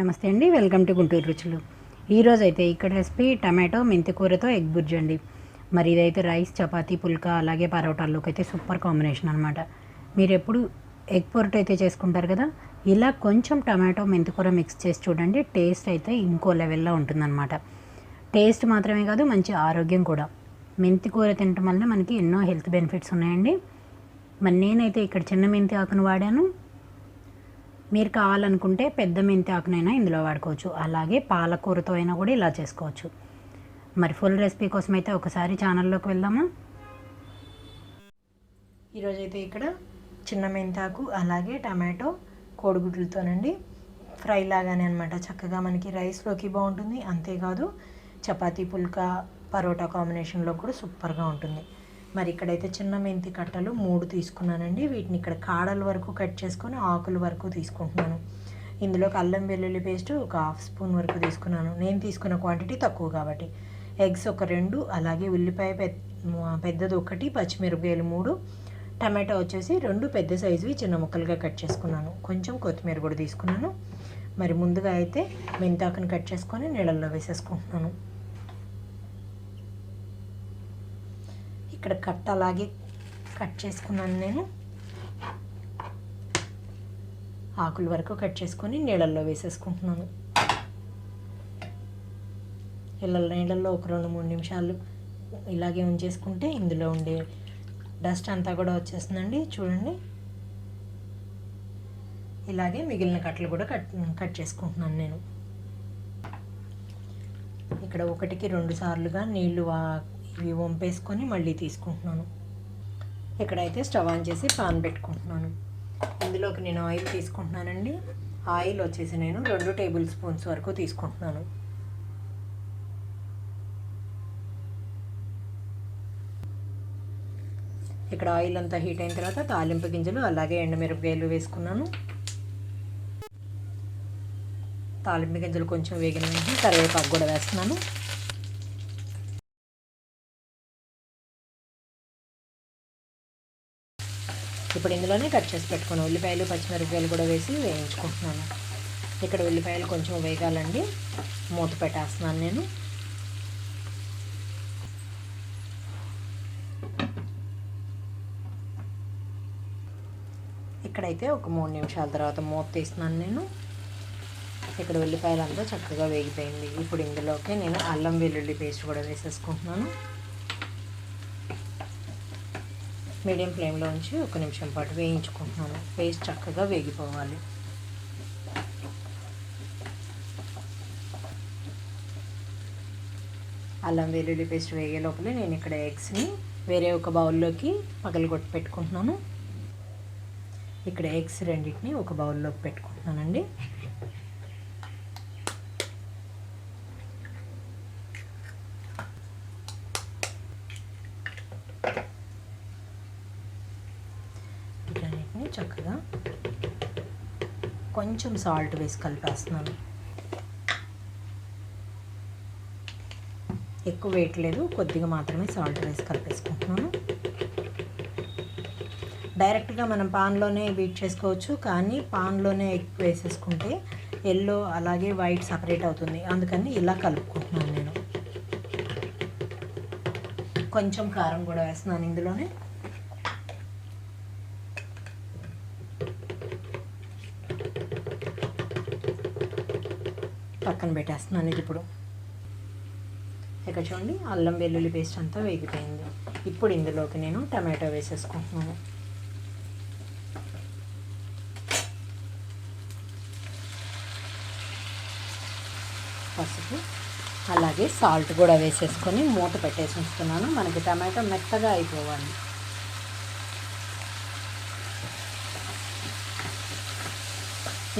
నమస్తే అండి welcome to Guntur రుచులు. ఈరోజు అయితే ఇక్కడ రెసిపీ టమాటో మెంతి కూరతో ఎగ్ బుర్జీ అండి. మరి ఇదైతే రైస్ చపాతీ పుల్కా అలాగే పరోటాల్లోకి అయితే సూపర్ కాంబినేషన్ అనమాట మీరు ఎప్పుడు ఎగ్ పొరట అయితే చేసుకుంటారు కదా ఇలా కొంచెం టమాటో మెంతి కూర మిక్స్ చేసి చూడండి టేస్ట్ అయితే ఇంకో లెవెల్లో ఉంటుందన్నమాట. టేస్ట్ మాత్రమే కాదు మంచి ఆరోగ్యం కూడా. మెంతి కూర తినటం వల్ల మనకి ఎన్నో హెల్త్ బెనిఫిట్స్ ఉన్నాయండి. మరి నేనైతే ఇక్కడ చిన్న మెంతి ఆకును వాడాను. మీరు కావాలనుకుంటే పెద్ద మెంతి ఆకునైనా ఇందులో వాడుకోవచ్చు. అలాగే పాలకూరతో అయినా కూడా ఇలా చేసుకోవచ్చు. మరి ఫుల్ రెసిపీ కోసం అయితే ఒకసారి ఛానల్లోకి వెళ్దామా? ఈరోజైతే ఇక్కడ చిన్న మెంతాకు అలాగే టమాటో కోడిగుడ్లతోనండి. ఫ్రై లాగానే అనమాట చక్కగా మనకి రైస్లోకి బాగుంటుంది. అంతేకాదు చపాతీ పుల్కా పరోటా కాంబినేషన్లో కూడా సూపర్గా ఉంటుంది. మరి ఇక్కడైతే చిన్న మెంతి కట్టలు మూడు తీసుకున్నానండి. వీటిని ఇక్కడ కాడల వరకు కట్ చేసుకొని ఆకుల వరకు తీసుకుంటున్నాను. ఇందులోకి అల్లం వెల్లుల్లి పేస్ట్ ఒక హాఫ్ స్పూన్ వరకు తీసుకున్నాను. నేను తీసుకున్న క్వాంటిటీ తక్కువ కాబట్టి. ఎగ్స్ ఒక రెండు అలాగే ఉల్లిపాయ పెద్దది ఒకటి పచ్చిమిరపకాయలు మూడు టమాటా వచ్చేసి రెండు పెద్ద సైజువి చిన్న ముక్కలుగా కట్ చేసుకున్నాను. కొంచెం కొత్తిమీర కూడా తీసుకున్నాను. మరి ముందుగా అయితే మెంతాకుని కట్ చేసుకొని నీళ్ళల్లో వేసేసుకుంటున్నాను. ఇక్కడ కట్ అలాగే కట్ చేసుకున్నాను నేను. ఆకుల వరకు కట్ చేసుకొని నీళ్ళల్లో వేసేసుకుంటున్నాను. ఇలా నీళ్ళల్లో ఒక రెండు మూడు నిమిషాలు ఇలాగే ఉంచేసుకుంటే ఇందులో ఉండే డస్ట్ అంతా కూడా వచ్చేస్తుందండి. చూడండి. ఇలాగే మిగిలిన కట్టలు కూడా కట్ కట్ చేసుకుంటున్నాను నేను. ఇక్కడ ఒకటికి రెండు సార్లుగా నీళ్ళు ఇవి వంపేసుకొని మళ్ళీ తీసుకుంటున్నాను. ఇక్కడైతే స్టవ్ ఆన్ చేసి పాన్ పెట్టుకుంటున్నాను. ఇందులోకి నేను ఆయిల్ తీసుకుంటున్నానండి. ఆయిల్ వచ్చేసి నేను రెండు టేబుల్ స్పూన్స్ వరకు తీసుకుంటున్నాను. ఇక్కడ ఆయిల్ అంతా హీట్ అయిన తర్వాత తాలింపు గింజలు అలాగే ఎండమిరపకాయలు వేసుకున్నాను. తాలింపు గింజలు కొంచెం వేగిన వెంటనే కరివేపాకు కూడా వేస్తున్నాను. ఇప్పుడు ఇందులోనే కట్ చేసి పెట్టుకుని ఉల్లిపాయలు పచ్చిమిరపకాయలు కూడా వేసి వేయించుకుంటున్నాను. ఇక్కడ ఉల్లిపాయలు కొంచెం వేగాలండి. మూత పెట్టేస్తున్నాను నేను. ఇక్కడైతే ఒక మూడు నిమిషాల తర్వాత మూత తీస్తున్నాను నేను. ఇక్కడ ఉల్లిపాయలు అంతా చక్కగా వేగిపోయింది. ఇప్పుడు ఇందులోకి నేను అల్లం వెల్లుల్లి పేస్ట్ కూడా వేసేసుకుంటున్నాను. మీడియం ఫ్లేమ్లో ఉంచి ఒక నిమిషం పాటు వేయించుకుంటున్నాను. పేస్ట్ చక్కగా వేగిపోవాలి. అల్లం వెల్లుల్లి పేస్ట్ వేగే లోపలే నేను ఇక్కడ ఎగ్స్ని వేరే ఒక బౌల్లోకి పగలగొట్టి పెట్టుకుంటున్నాను. ఇక్కడ ఎగ్స్ రెండింటిని ఒక బౌల్లోకి పెట్టుకుంటున్నానండి. చక్కగా కొంచెం సాల్ట్ వేసి కలిపేస్తున్నాను. ఎక్కువ వేయట్లేదు కొద్దిగా మాత్రమే సాల్ట్ వేసి కలిపేసుకుంటున్నాను. డైరెక్ట్గా మనం పాన్లోనే బీట్ చేసుకోవచ్చు కానీ పాన్లోనే ఎక్కువ వేసేసుకుంటే ఎల్లో అలాగే వైట్ సపరేట్ అవుతుంది. అందుకని ఇలా కలుపుకుంటున్నాను నేను. కొంచెం కారం కూడా వేస్తున్నాను ఇందులోనే. పక్కన పెట్టేస్తున్నాను ఇది ఇప్పుడు. ఇక్కడ చూడండి అల్లం వెల్లుల్లి పేస్ట్ అంతా వేగిపోయింది. ఇప్పుడు ఇందులోకి నేను టమాటో వేసేసుకుంటున్నాను. పసుపు అలాగే సాల్ట్ కూడా వేసేసుకొని మూత పెట్టేసి ఉంచుతున్నాను. మనకి టమాటో మెత్తగా అయిపోవాలి.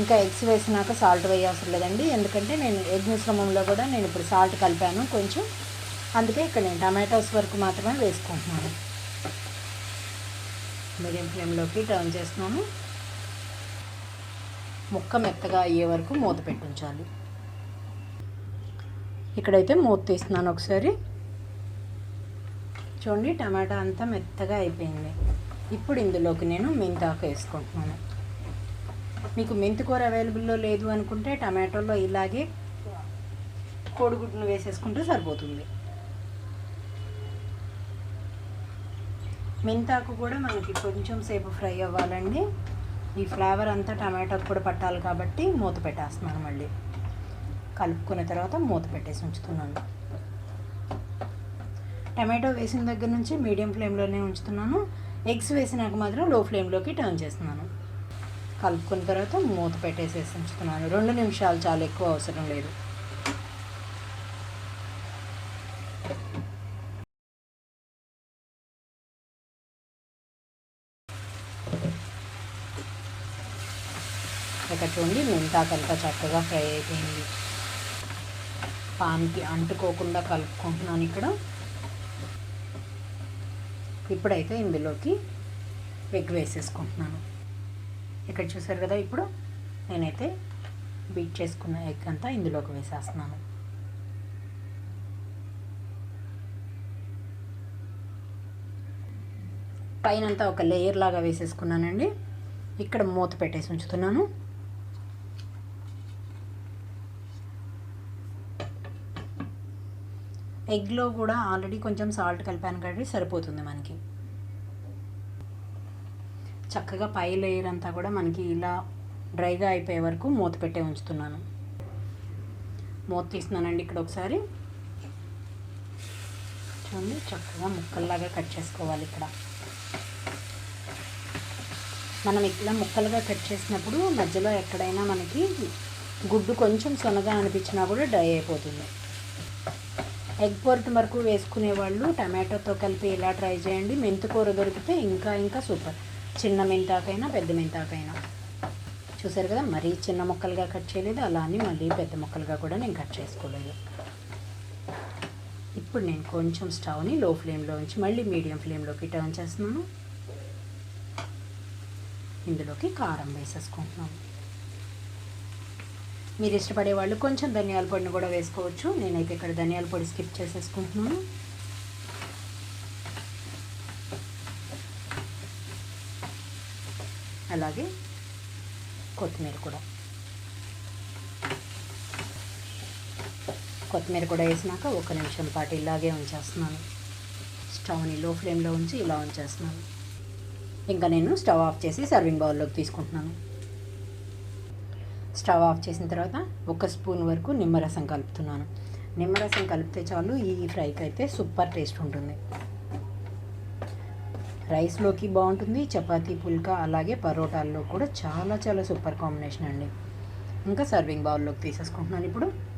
ఇంకా ఎగ్స్ వేసినాక సాల్ట్ వేయవసరం లేదండి. ఎందుకంటే నేను ఎగ్ మిశ్రమంలో కూడా నేను ఇప్పుడు సాల్ట్ కలిపాను కొంచెం. అందుకే ఇక్కడ నేను టమాటోస్ వరకు మాత్రమే వేసుకుంటున్నాను. మీడియం ఫ్లేమ్లోకి టర్న్ చేస్తున్నాను. ముక్క మెత్తగా అయ్యే వరకు మూత పెట్టించాలి. ఇక్కడైతే మూత తీస్తున్నాను ఒకసారి. చూడండి టమాటా అంతా మెత్తగా అయిపోయింది. ఇప్పుడు ఇందులోకి నేను మెంతాకు వేసుకుంటున్నాను. మీకు మెంతికూర అవైలబుల్లో లేదు అనుకుంటే టమాటోలో ఇలాగే కోడిగుడ్డును వేసేసుకుంటే సరిపోతుంది. మెంతాకు కూడా మనకి కొంచెం సేపు ఫ్రై అవ్వాలండి. ఈ ఫ్లేవర్ అంతా టమాటోకి కూడా పట్టాలి కాబట్టి మూత పెట్టేస్తున్నాను మళ్ళీ. కలుపుకున్న తర్వాత మూత పెట్టేసి ఉంచుతున్నాను. టమాటో వేసిన దగ్గర నుంచి మీడియం ఫ్లేమ్లోనే ఉంచుతున్నాను. ఎగ్స్ వేసినాక మాత్రం లో ఫ్లేమ్లోకి టర్న్ చేస్తున్నాను. కలుపుకున్న తర్వాత మూత పెట్టేసేసి ఉంచుతున్నాను. రెండు నిమిషాలు చాలా ఎక్కువ అవసరం లేదు. ఇక్కడ చూడండి మెంతాకంతా చక్కగా ఫ్రై అయిపోయింది. పాన్కి అంటుకోకుండా కలుపుకుంటున్నాను ఇక్కడ. ఇప్పుడైతే ఇందులోకి ఎగ్ వేసేసుకుంటున్నాను. ఇక్కడ చూసారు కదా ఇప్పుడు నేనైతే బీట్ చేసుకున్న ఎగ్ అంతా ఇందులోకి వేసేస్తున్నాను. పైనంతా ఒక లేయర్ లాగా వేసేసుకున్నానండి. ఇక్కడ మూత పెట్టేసి ఉంచుతున్నాను. ఎగ్లో కూడా ఆల్రెడీ కొంచెం సాల్ట్ కలిపాను కాబట్టి సరిపోతుంది మనకి. చక్కగా పై లేయర్ అంతా కూడా మనకి ఇలా డ్రైగా అయిపోయే వరకు మూత పెట్టే ఉంచుతున్నాను. మూత తీస్తున్నానండి ఇక్కడ ఒకసారి. చూడండి చక్కగా ముక్కల్లాగా కట్ చేసుకోవాలి ఇక్కడ. మనం ఇట్లా ముక్కలుగా కట్ చేసినప్పుడు మధ్యలో ఎక్కడైనా మనకి గుడ్డు కొంచెం సొనగా అనిపించినా కూడా డ్రై అయిపోతుంది. ఎగ్ పొరటు వరకు వేసుకునే వాళ్ళు టమాటోతో కలిపి ఇలా ట్రై చేయండి. మెంతికూర దొరికితే ఇంకా ఇంకా సూపర్. చిన్న మెంతాకైనా పెద్ద మెంతాకైనా. చూసారు కదా మరీ చిన్న ముక్కలుగా కట్ చేయలేదు. అలా అని మళ్ళీ పెద్ద ముక్కలుగా కూడా నేను కట్ చేసుకోలేదు. ఇప్పుడు నేను కొంచెం స్టవ్ని లో ఫ్లేమ్లో ఉంచి మళ్ళీ మీడియం ఫ్లేమ్లోకి టర్న్ చేస్తున్నాను. ఇందులోకి కారం వేసేసుకుంటున్నాను. మీరు ఇష్టపడే వాళ్ళు కొంచెం ధనియాల పొడిని కూడా వేసుకోవచ్చు. నేనైతే ఇక్కడ ధనియాల పొడి స్కిప్ చేసేసుకుంటున్నాను. అలాగే కొత్తిమీర కూడా. కొత్తిమీర కూడా వేసినాక ఒక నిమిషం పాటు ఇలాగే ఉంచేస్తున్నాను. స్టవ్ని లో ఫ్లేమ్లో ఉంచి ఇలా ఉంచేస్తున్నాను. ఇంకా నేను స్టవ్ ఆఫ్ చేసి సర్వింగ్ బౌల్లోకి తీసుకుంటున్నాను. స్టవ్ ఆఫ్ చేసిన తర్వాత ఒక స్పూన్ వరకు నిమ్మరసం కలుపుతున్నాను. నిమ్మరసం కలిపితే చాలు ఈ ఫ్రైకి అయితే సూపర్ టేస్ట్ ఉంటుంది. రైస్లోకి బాగుంటుంది చపాతీ పుల్కా అలాగే పరోటాల్లో కూడా చాలా చాలా సూపర్ కాంబినేషన్ అండి. ఇంకా సర్వింగ్ బౌల్లోకి తీసేసుకుంటున్నాను ఇప్పుడు.